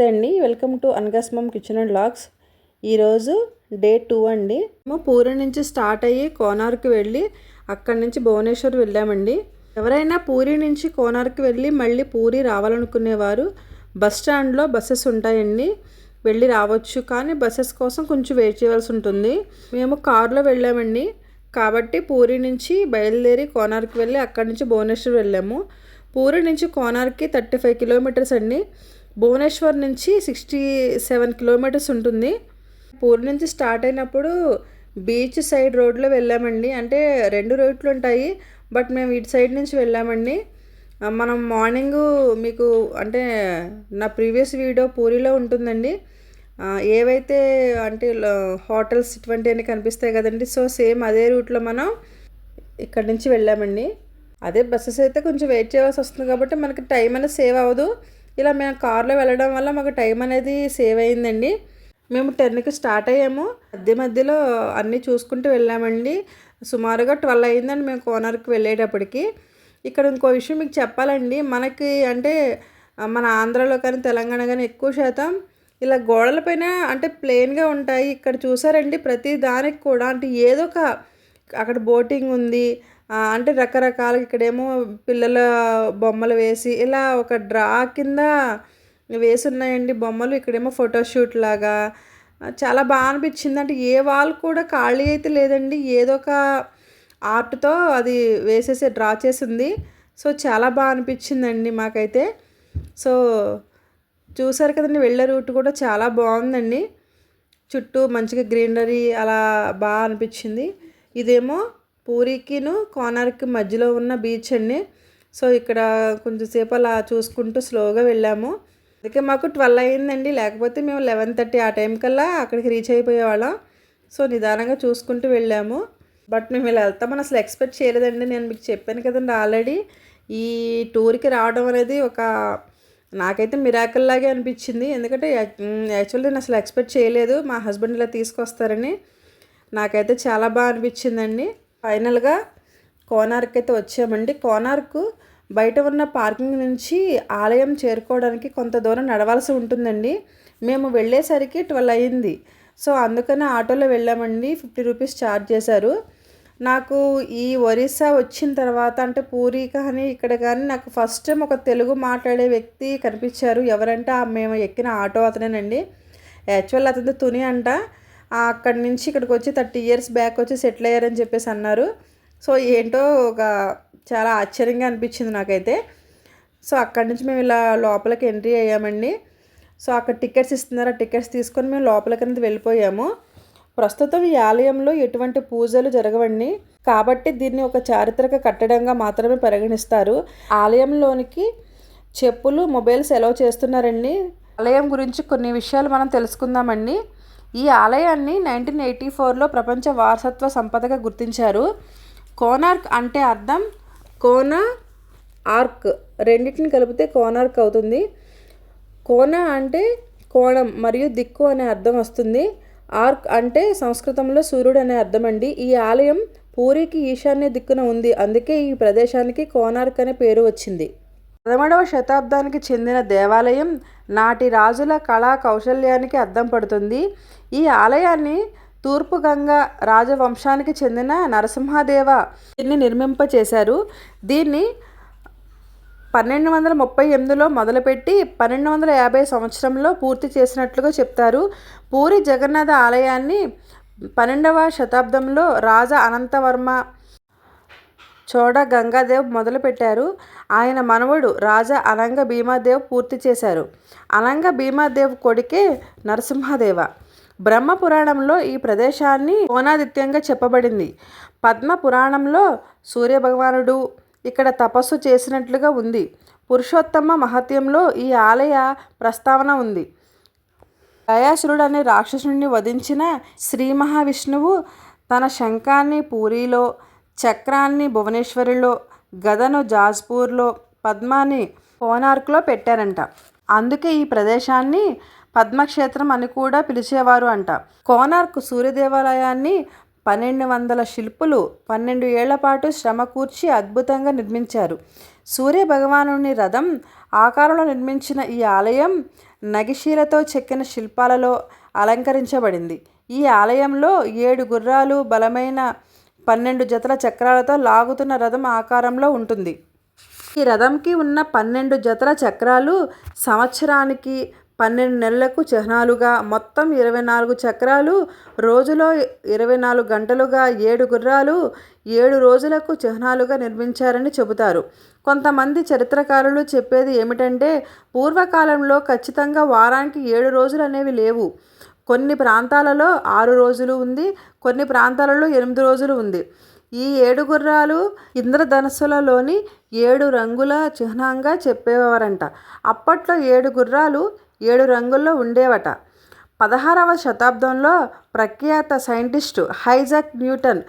నమస్తే అండి. Welcome to అనగాస్మమ్ కిచెన్ అండ్ లాగ్స్. ఈరోజు డే టూ అండి. మేము పూరి నుంచి స్టార్ట్ అయ్యి కోనార్కి వెళ్ళి అక్కడి నుంచి భువనేశ్వర్ వెళ్ళామండి. ఎవరైనా పూరి నుంచి కోనార్కి వెళ్ళి మళ్ళీ పూరి రావాలనుకునేవారు బస్ స్టాండ్లో బస్సెస్ ఉంటాయండి. వెళ్ళి రావచ్చు. కానీ బస్సెస్ కోసం కొంచెం వెయిట్ చేయవలసి ఉంటుంది. మేము కారులో వెళ్ళామండి. కాబట్టి పూరి నుంచి బయలుదేరి కోనార్కి వెళ్ళి అక్కడి నుంచి భువనేశ్వర్ వెళ్ళాము. పూరి నుంచి కోనార్కి థర్టీ ఫైవ్ కిలోమీటర్స్ అండి. భువనేశ్వర్ నుంచి సిక్స్టీ సెవెన్ కిలోమీటర్స్ ఉంటుంది. పూరి నుంచి స్టార్ట్ అయినప్పుడు బీచ్ సైడ్ రోడ్లో వెళ్ళామండి. అంటే రెండు రూట్లు ఉంటాయి బట్ మేము ఇటు సైడ్ నుంచి వెళ్ళామండి. మనం మార్నింగ్ మీకు అంటే నా ప్రీవియస్ వీడియో పూరిలో ఉంటుందండి. ఏవైతే అంటే హోటల్స్ ఇటువంటివన్నీ కనిపిస్తాయి కదండి సో సేమ్ అదే రూట్లో మనం ఇక్కడి నుంచి వెళ్ళామండి. అదే బస్సెస్ అయితే కొంచెం వెయిట్ చేయవలసి వస్తుంది కాబట్టి మనకి టైం అనేది సేవ్ అవ్వదు. ఇలా మేము కారులో వెళ్ళడం వల్ల మాకు టైం అనేది సేవ్ అయిందండి. మేము టెన్కి స్టార్ట్ అయ్యాము. మధ్య మధ్యలో అన్నీ చూసుకుంటూ వెళ్ళామండి. సుమారుగా ట్వెల్వ్ అయిందండి మేము కోనర్కి వెళ్ళేటప్పటికి. ఇక్కడ ఇంకో విషయం మీకు చెప్పాలండి. మనకి అంటే మన ఆంధ్రాలో కానీ తెలంగాణ కానీ ఎక్కువ శాతం ఇలా గోడలపైన అంటే ప్లెయిన్గా ఉంటాయి. ఇక్కడ చూసారండి ప్రతి దానికి కూడా అంటే ఏదో ఒక అక్కడ బోటింగ్ ఉంది. అంటే రకరకాల ఇక్కడేమో పిల్లల బొమ్మలు వేసి ఇలా ఒక డ్రా కింద వేసి ఉన్నాయండి బొమ్మలు. ఇక్కడేమో ఫోటోషూట్ లాగా. చాలా బాగా అనిపించింది. అంటే ఏ వాళ్ళు కూడా ఖాళీ అయితే లేదండి. ఏదో ఒక ఆర్ట్తో అది వేసేసి డ్రా చేసింది. సో చాలా బాగా అనిపించిందండి మాకైతే. సో చూసారు కదండి వెళ్ళే రూట్ కూడా చాలా బాగుందండి. చుట్టూ మంచిగా గ్రీనరీ అలా బాగా అనిపించింది. ఇదేమో పూరికిను కోనార్కి మధ్యలో ఉన్న బీచ్ అండి. సో ఇక్కడ కొంచెంసేపు అలా చూసుకుంటూ స్లోగా వెళ్ళాము. అందుకే మాకు ట్వెల్వ్ అయిందండి లేకపోతే మేము లెవెన్ థర్టీ ఆ టైం కల్లా అక్కడికి రీచ్ అయిపోయేవాళ్ళం. సో నిదానంగా చూసుకుంటూ వెళ్ళాము. బట్ మేము ఇలా వెళ్తామని అసలు ఎక్స్పెక్ట్ చేయలేదండి. నేను మీకు చెప్పాను కదండి ఆల్రెడీ ఈ టూర్కి రావడం అనేది ఒక నాకైతే మిరాకల్ లాగే అనిపించింది. ఎందుకంటే యాక్చువల్లీ నేను అసలు ఎక్స్పెక్ట్ చేయలేదు మా హస్బెండ్ ఇలా తీసుకొస్తారని. నాకైతే చాలా బాగా అనిపించిందండి. ఫైనల్గా కోనార్క్ అయితే వచ్చామండి. కోనార్క్ బయట ఉన్న పార్కింగ్ నుంచి ఆలయం చేరుకోవడానికి కొంత దూరం నడవాల్సి ఉంటుందండి. మేము వెళ్ళేసరికి ట్వెల్వ్ అయింది. సో అందుకని ఆటోలో వెళ్ళామండి. ఫిఫ్టీ రూపీస్ ఛార్జ్ చేశారు. నాకు ఈ ఒరిస్సా వచ్చిన తర్వాత అంటే పూరి కానీ ఇక్కడ కానీ నాకు ఫస్ట్ టైం ఒక తెలుగు మాట్లాడే వ్యక్తి కనిపించారు. ఎవరంటే మేము ఎక్కిన ఆటో అతనేనండి. యాక్చువల్ అతను తుని అంట. అక్కడి నుంచి ఇక్కడికి వచ్చి థర్టీ ఇయర్స్ బ్యాక్ వచ్చి సెటిల్ అయ్యారని చెప్పేసి అన్నారు. సో ఏంటో ఒక చాలా ఆశ్చర్యంగా అనిపించింది నాకైతే. సో అక్కడి నుంచి మేము ఇలా లోపలికి ఎంట్రీ అయ్యామండి. సో అక్కడ టికెట్స్ ఇస్తున్నారు ఆ టికెట్స్ తీసుకొని మేము లోపలికి అనేది వెళ్ళిపోయాము. ప్రస్తుతం ఈ ఆలయంలో ఎటువంటి పూజలు జరగవండి. కాబట్టి దీన్ని ఒక చారిత్రక కట్టడంగా మాత్రమే పరిగణిస్తారు. ఆలయంలోనికి చెప్పులు మొబైల్స్ ఎలా చేస్తున్నారండి. ఆలయం గురించి కొన్ని విషయాలు మనం తెలుసుకుందామండి. ఈ ఆలయాన్ని నైన్టీన్ ఎయిటీ ఫోర్లో ప్రపంచ వారసత్వ సంపదగా గుర్తించారు. కోనార్క్ అంటే అర్థం కోన ఆర్క్. రెండింటిని కలిపితే కోనార్క్ అవుతుంది. కోన అంటే కోణం మరియు దిక్కు అనే అర్థం వస్తుంది. ఆర్క్ అంటే సంస్కృతంలో సూర్యుడు అనే అర్థం అండి. ఈ ఆలయం పూరికి ఈశాన్య దిక్కున ఉంది. అందుకే ఈ ప్రదేశానికి కోనార్క్ అనే పేరు వచ్చింది. పదమూడవ శతాబ్దానికి చెందిన దేవాలయం నాటి రాజుల కళా కౌశల్యానికి అద్దం పడుతుంది. ఈ ఆలయాన్ని తూర్పు గంగా రాజవంశానికి చెందిన నరసింహదేవ దీన్ని నిర్మింపచేశారు. దీన్ని పన్నెండు వందల ముప్పై ఎనిమిదిలో మొదలుపెట్టి పన్నెండు వందల యాభై సంవత్సరంలో పూర్తి చేసినట్లుగా చెప్తారు. పూరి జగన్నాథ ఆలయాన్ని పన్నెండవ శతాబ్దంలో రాజా అనంతవర్మ చోడ గంగాదేవ్ మొదలుపెట్టారు. ఆయన మనవడు రాజా అనంగ భీమాదేవ్ పూర్తి చేశారు. అనంగ భీమాదేవ్ కొడుకే నరసింహదేవ. బ్రహ్మ పురాణంలో ఈ ప్రదేశాన్ని కోనాదిత్యంగా చెప్పబడింది. పద్మ పురాణంలో సూర్యభగవానుడు ఇక్కడ తపస్సు చేసినట్లుగా ఉంది. పురుషోత్తమ మహత్యంలో ఈ ఆలయ ప్రస్తావన ఉంది. గయాసురుడు అనే రాక్షసుడిని వధించిన శ్రీ మహావిష్ణువు తన శంఖాన్ని పూరిలో చక్రాన్ని భువనేశ్వరిలో గదను జాజ్పూర్లో పద్మాని కోనార్క్లో పెట్టారంట. అందుకే ఈ ప్రదేశాన్ని పద్మక్షేత్రం అని కూడా పిలిచేవారు అంట. కోనార్క్ సూర్యదేవాలయాన్ని పన్నెండు వందల శిల్పులు పన్నెండు ఏళ్ళ పాటు శ్రమ కూర్చి అద్భుతంగా నిర్మించారు. సూర్య భగవానుని రథం ఆకారంలో నిర్మించిన ఈ ఆలయం నగిశీలతో చెక్కిన శిల్పాలలో అలంకరించబడింది. ఈ ఆలయంలో ఏడు గుర్రాలు బలమైన పన్నెండు జతల చక్రాలతో లాగుతున్న రథం ఆకారంలో ఉంటుంది. ఈ రథంకి ఉన్న పన్నెండు జతల చక్రాలు సంవత్సరానికి పన్నెండు నెలలకు చిహ్నాలుగా మొత్తం ఇరవై నాలుగు చక్రాలు రోజులో ఇరవై నాలుగు గంటలుగా ఏడు గుర్రాలు ఏడు రోజులకు చిహ్నాలుగా నిర్మించారని చెబుతారు. కొంతమంది చరిత్రకారులు చెప్పేది ఏమిటంటే పూర్వకాలంలో ఖచ్చితంగా వారానికి ఏడు రోజులు అనేవి లేవు. కొన్ని ప్రాంతాలలో ఆరు రోజులు ఉంది కొన్ని ప్రాంతాలలో ఎనిమిది రోజులు ఉంది. ఈ ఏడు గుర్రాలు ఇంద్రధనస్సులలోని ఏడు రంగుల చిహ్నంగా చెప్పేవారంట. అప్పట్లో ఏడు గుర్రాలు ఏడు రంగుల్లో ఉండేవట. పదహారవ శతాబ్దంలో ప్రఖ్యాత సైంటిస్టు హైజాక్ న్యూటన్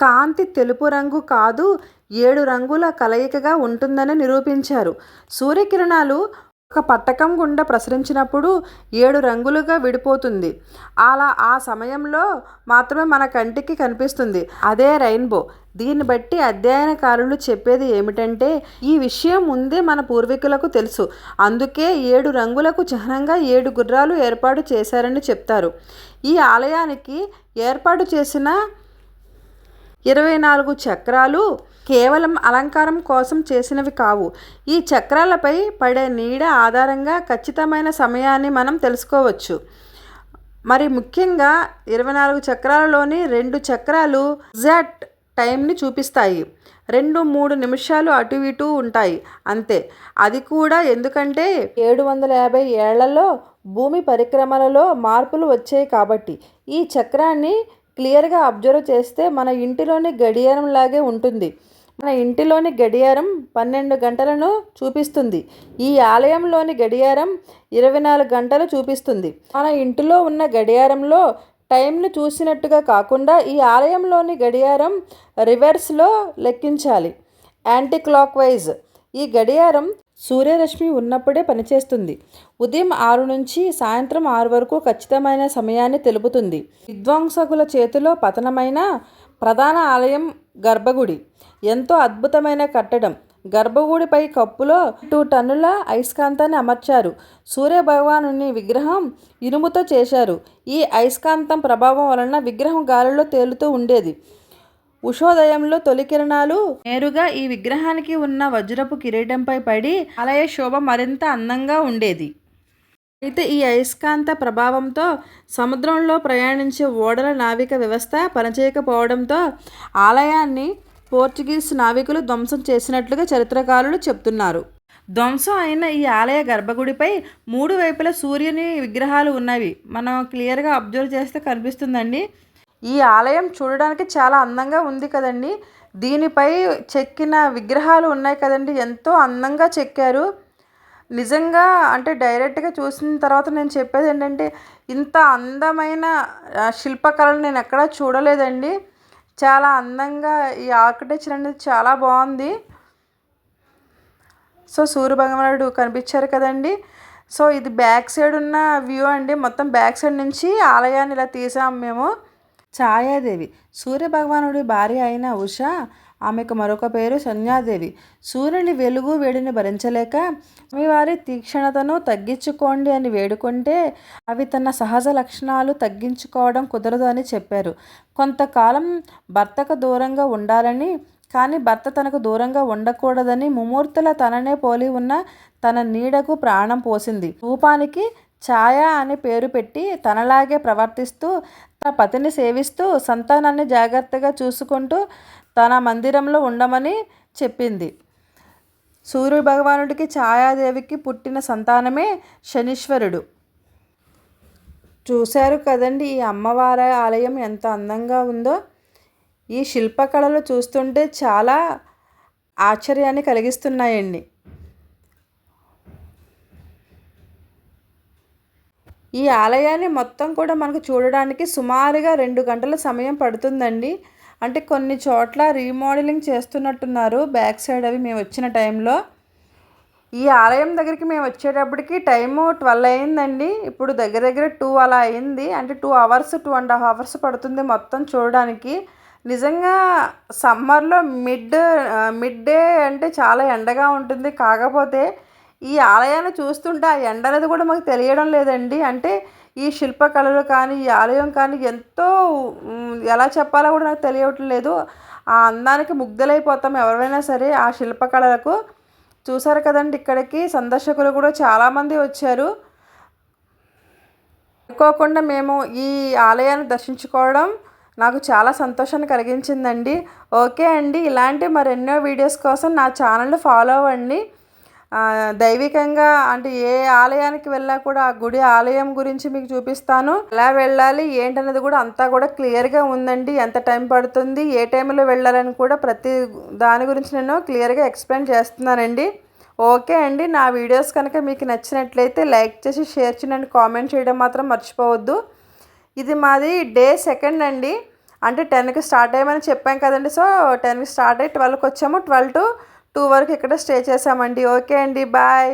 కాంతి తెలుపు రంగు కాదు ఏడు రంగుల కలయికగా ఉంటుందని నిరూపించారు. సూర్యకిరణాలు ఒక పట్టకం గుండా ప్రసరించినప్పుడు ఏడు రంగులుగా విడిపోతుంది. అలా ఆ సమయంలో మాత్రమే మన కంటికి కనిపిస్తుంది. అదే రెయిన్బో. దీన్ని బట్టి అధ్యయనకారులు చెప్పేది ఏమిటంటే ఈ విషయం ముందే మన పూర్వీకులకు తెలుసు. అందుకే ఏడు రంగులకు చిహ్నంగా ఏడు గుర్రాలు ఏర్పాటు చేశారని చెప్తారు. ఈ ఆలయానికి ఏర్పాటు చేసిన ఇరవై నాలుగు చక్రాలు కేవలం అలంకారం కోసం చేసినవి కావు. ఈ చక్రాలపై పడే నీడ ఆధారంగా ఖచ్చితమైన సమయాన్ని మనం తెలుసుకోవచ్చు. మరి ముఖ్యంగా ఇరవై నాలుగు చక్రాలలోని రెండు చక్రాలు ఎగ్జాక్ట్ టైంని చూపిస్తాయి. రెండు మూడు నిమిషాలు అటు ఇటు ఉంటాయి. అంతే. అది కూడా ఎందుకంటే ఏడు వందల యాభై ఏళ్ళలో భూమి పరిక్రమలలో మార్పులు వచ్చాయి కాబట్టి. ఈ చక్రాన్ని క్లియర్గా అబ్జర్వ్ చేస్తే మన ఇంటిలోని గడియారం లాగే ఉంటుంది. మన ఇంటిలోని గడియారం పన్నెండు గంటలను చూపిస్తుంది. ఈ ఆలయంలోని గడియారం ఇరవై నాలుగు గంటలు చూపిస్తుంది. మన ఇంటిలో ఉన్న గడియారంలో టైంను చూసినట్టుగా కాకుండా ఈ ఆలయంలోని గడియారం రివర్స్లో లెక్కించాలి. యాంటీ క్లాక్ వైజ్ ఈ గడియారం సూర్యరశ్మి ఉన్నప్పుడే పనిచేస్తుంది. ఉదయం ఆరు నుంచి సాయంత్రం ఆరు వరకు ఖచ్చితమైన సమయాన్ని తెలుపుతుంది. విధ్వంసకుల చేతిలో పతనమైన ప్రధాన ఆలయం గర్భగుడి. ఎంతో అద్భుతమైన కట్టడం. గర్భగుడిపై కప్పులో టూ టన్నుల అయస్కాంతాన్ని అమర్చారు. సూర్యభగవాను విగ్రహం ఇనుముతో చేశారు. ఈ అయస్కాంతం ప్రభావం వలన విగ్రహం గాలిలో తేలుతూ ఉండేది. ఉషోదయంలో తొలి కిరణాలు. నేరుగా ఈ విగ్రహానికి ఉన్న వజ్రపు కిరీటంపై పడి ఆలయ శోభ మరింత అందంగా ఉండేది. అయితే ఈ అయస్కాంత ప్రభావంతో సముద్రంలో ప్రయాణించే ఓడల నావిక వ్యవస్థ పనిచేయకపోవడంతో ఆలయాన్ని పోర్చుగీస్ నావికులు ధ్వంసం చేసినట్లుగా చరిత్రకారులు చెప్తున్నారు. ధ్వంసం అయిన ఈ ఆలయ గర్భగుడిపై మూడు వైపుల సూర్యుని విగ్రహాలు ఉన్నవి. మనం క్లియర్గా అబ్జర్వ్ చేస్తే కనిపిస్తుందండి. ఈ ఆలయం చూడడానికి చాలా అందంగా ఉంది కదండి. దీనిపై చెక్కిన విగ్రహాలు ఉన్నాయి కదండి. ఎంతో అందంగా చెక్కారు. నిజంగా అంటే డైరెక్ట్గా చూసిన తర్వాత నేను చెప్పేది ఏంటంటే ఇంత అందమైన శిల్పకళను నేను ఎక్కడా చూడలేదండి. చాలా అందంగా ఈ ఆర్కిటెక్చర్ అనేది చాలా బాగుంది. సో సూర్య భగవానుడు కనిపించారు కదండి. సో ఇది బ్యాక్ సైడ్ ఉన్న వ్యూ అండి. మొత్తం బ్యాక్ సైడ్ నుంచి ఆలయాన్ని ఇలా తీసాము మేము. ఛాయాదేవి. సూర్యభగవానుడి భార్య అయిన ఉష ఆమెకు మరొక పేరు సన్యాదేవి సూర్యుని వెలుగు వేడిని భరించలేక వారి తీక్షణతను తగ్గించుకోండి అని వేడుకుంటే అవి తన సహజ లక్షణాలు తగ్గించుకోవడం కుదరదు అని చెప్పారు. కొంతకాలం భర్తకు దూరంగా ఉండాలని కానీ భర్త తనకు దూరంగా ఉండకూడదని ముమూర్తుల తననే పోలి ఉన్న తన నీడకు ప్రాణం పోసింది. రూపానికి ఛాయ అని పేరు పెట్టి తనలాగే ప్రవర్తిస్తూ తన పతిని సేవిస్తూ సంతానాన్ని జాగ్రత్తగా చూసుకుంటూ తన మందిరంలో ఉండమని చెప్పింది. సూర్య భగవానుడికి ఛాయాదేవికి పుట్టిన సంతానమే శనీశ్వరుడు. చూశారు కదండి ఈ అమ్మవారి ఆలయం ఎంత అందంగా ఉందో. ఈ శిల్పకళలు చూస్తుంటే చాలా ఆశ్చర్యాన్ని కలిగిస్తున్నాయండి. ఈ ఆలయాన్ని మొత్తం కూడా మనకు చూడడానికి సుమారుగా రెండు గంటల సమయం పడుతుందండి. అంటే కొన్ని చోట్ల రీమోడలింగ్ చేస్తున్నట్టున్నారు. బ్యాక్ సైడ్ అవి మేము వచ్చిన టైంలో. ఈ ఆలయం దగ్గరికి మేము వచ్చేటప్పటికి టైము ట్వెల్వ్ అయిందండి. ఇప్పుడు దగ్గర దగ్గర టూ అలా అయింది. అంటే two hours two and half hours పడుతుంది మొత్తం చూడడానికి. నిజంగా సమ్మర్లో మిడ్ మిడ్ డే అంటే చాలా ఎండగా ఉంటుంది. కాకపోతే ఈ ఆలయాన్ని చూస్తుంటే ఆ ఎండ అనేది కూడా మాకు తెలియడం లేదండి. అంటే ఈ శిల్పకళలు కానీ ఈ ఆలయం కానీ ఎంతో ఎలా చెప్పాలో కూడా నాకు తెలియట్లేదు ఆ అందానికి ముగ్ధులైపోతాం ఎవరైనా సరే ఆ శిల్పకళలకు. చూసారు కదండి ఇక్కడికి సందర్శకులు కూడా చాలామంది వచ్చారు. అనుకోకుండా మేము ఈ ఆలయాన్ని దర్శించుకోవడం నాకు చాలా సంతోషాన్ని కలిగించిందండి. ఓకే అండి ఇలాంటి మరెన్నో వీడియోస్ కోసం నా ఛానల్ ఫాలో అవ్వండి. దైవికంగా అంటే ఏ ఆలయానికి వెళ్ళా కూడా ఆ గుడి ఆలయం గురించి మీకు చూపిస్తాను. ఎలా వెళ్ళాలి ఏంటనేది కూడా అంతా కూడా క్లియర్గా ఉందండి. ఎంత టైం పడుతుంది ఏ టైంలో వెళ్ళాలని కూడా ప్రతి దాని గురించి నేను క్లియర్గా ఎక్స్ప్లెయిన్ చేస్తున్నానండి. ఓకే అండి నా వీడియోస్ కనుక మీకు నచ్చినట్లయితే లైక్ చేసి షేర్ చేయండి కామెంట్ చేయడం మాత్రం మర్చిపోవద్దు. ఇది మాది డే సెకండ్ అండి. అంటే టెన్కి స్టార్ట్ అయ్యామని చెప్పాం కదండి. సో టెన్కి స్టార్ట్ అయ్యి ట్వెల్వ్కి వచ్చాము. ట్వెల్వ్ టు టూ వరకు ఇక్కడ స్టే చేసామండి ఓకే అండి. బాయ్.